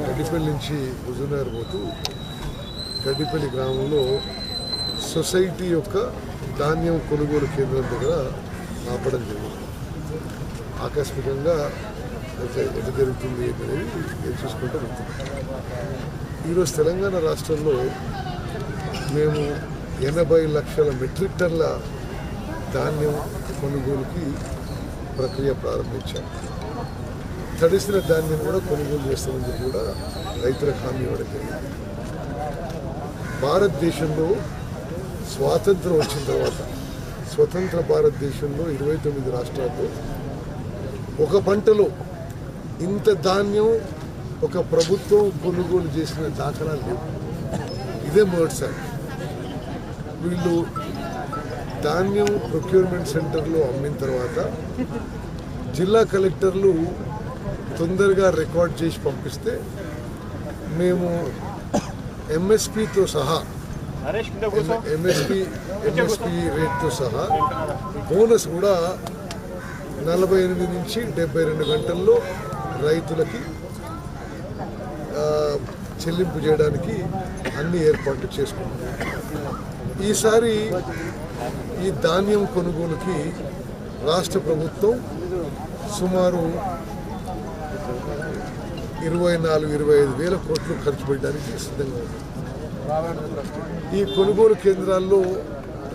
గడ్డిపల్లి నుంచి హుజూర్నగర్ పోతూ గడ్డిపల్లి గ్రామంలో సొసైటీ యొక్క ధాన్యం కొనుగోలు కేంద్రం దగ్గర ఆపడం జరిగింది. ఆకస్మికంగా అయితే జరుగుతుంది అనేది నేను చూసుకుంటూ ఈరోజు తెలంగాణ రాష్ట్రంలో మేము ఎనభై లక్షల మెట్రిక్ టన్ల ధాన్యం కొనుగోలుకి ప్రక్రియ ప్రారంభించాము తడిసిన ధాన్యం కూడా కొనుగోలు చేస్తామని కూడా రైతులకు హామీ ఇవ్వడం జరిగింది భారతదేశంలో స్వాతంత్రం వచ్చిన తర్వాత స్వతంత్ర భారతదేశంలో ఇరవై తొమ్మిది రాష్ట్రాల్లో ఒక పంటలో ఇంత ధాన్యం ఒక ప్రభుత్వం కొనుగోలు చేసిన దాఖలాలు లేవు. ఇదే మొదటిసారి వీళ్ళు ధాన్యం ప్రొక్యూర్మెంట్ సెంటర్లో అమ్మిన తర్వాత జిల్లా కలెక్టర్లు తొందరగా రికార్డ్ చేసి పంపిస్తే మేము ఎంఎస్పితో సహా ఎంఎస్పి ఎంఎస్పి రేట్తో సహా బోనస్ కూడా నలభై ఎనిమిది నుంచి డెబ్బై రెండు గంటల్లో రైతులకి చెల్లింపు చేయడానికి అన్ని ఏర్పాట్లు చేసుకున్నాం. ఈసారి ఈ ధాన్యం కొనుగోలుకి రాష్ట్ర ప్రభుత్వం సుమారు ఇరవై నాలుగు ఇరవై ఐదు వేల కోట్లు ఖర్చు పెట్టడానికి సిద్ధంగా ఉంది. ఈ కొనుగోలు కేంద్రాల్లో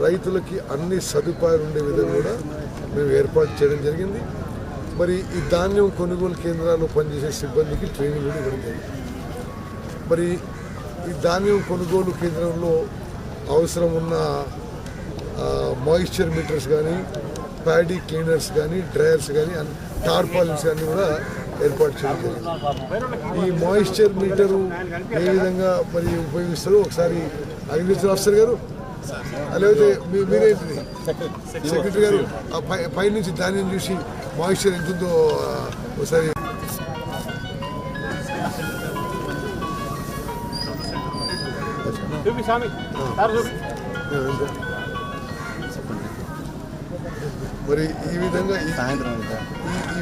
రైతులకి అన్ని సదుపాయాలు ఉండే విధంగా కూడా మేము ఏర్పాటు చేయడం జరిగింది. మరి ఈ ధాన్యం కొనుగోలు కేంద్రాల్లో పనిచేసే సిబ్బందికి ట్రైనింగ్ కూడా ఇవ్వడం జరిగింది. మరి ఈ ధాన్యం కొనుగోలు కేంద్రంలో అవసరం ఉన్న మాయిశ్చర్ మీటర్స్ కానీ ప్యాడీ క్లీనర్స్ కానీ డ్రయర్స్ కానీ టార్పాలిన్స్ కానీ కూడా ఏర్పాటు చేయడం జరిగింది ఈ మాయిశ్చర్ మీటరు ఏ విధంగా మరి ఉపయోగిస్తారో ఒకసారి అగ్రికల్చర్ ఆఫీసర్ గారు లేకపోతే మీ మీరేంటిది? సెక్రటరీ గారు పై పైనుంచి ధాన్యం చూసి మాయిశ్చర్ ఎంత ఉందో ఒకసారి మరి ఈ విధంగా ఈ-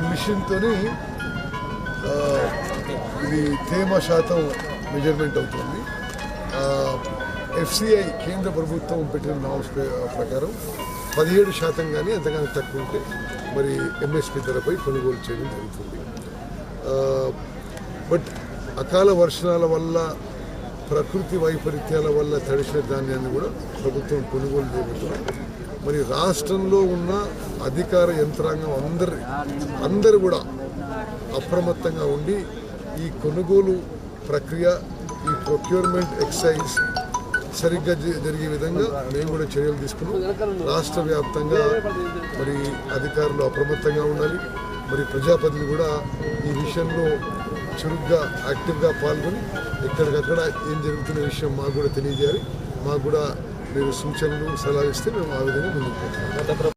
మిషన్తోని ఇది తేమ శాతం మెజర్మెంట్ అవుతుంది. ఎఫ్సిఐ కేంద్ర ప్రభుత్వం పెట్టిన నామ్స్ ప్రకారం పదిహేడు శాతం కానీ అంతగానో తక్కువ ఉంటే మరి ఎంఎస్పి ధరపై కొనుగోలు చేయడం జరుగుతుంది. బట్ అకాల వర్షాల వల్ల ప్రకృతి వైపరీత్యాల వల్ల తడిసిన ధాన్యాన్ని కూడా ప్రభుత్వం కొనుగోలు చేయబోతున్నాం మరి రాష్ట్రంలో ఉన్న అధికార యంత్రాంగం అందరి అందరూ కూడా అప్రమత్తంగా ఉండి ఈ కొనుగోలు ప్రక్రియ ఈ ప్రొక్యూర్మెంట్ ఎక్సైజ్ సరిగ్గా జ- జరిగే విధంగా మేము కూడా చర్యలు తీసుకున్నాం. రాష్ట్ర వ్యాప్తంగా మరి అధికారులు అప్రమత్తంగా ఉండాలి. మరి ప్రజాపతిని కూడా ఈ విషయంలో చురుగ్గా యాక్టివ్గా పాల్గొని ఎక్కడికక్కడ ఏం జరుగుతున్న విషయం మాకు కూడా తెలియజేయాలి. మాకు కూడా మీరు సూచనలు సలహా ఇస్తే మేము ఆ విధంగా ముందుకు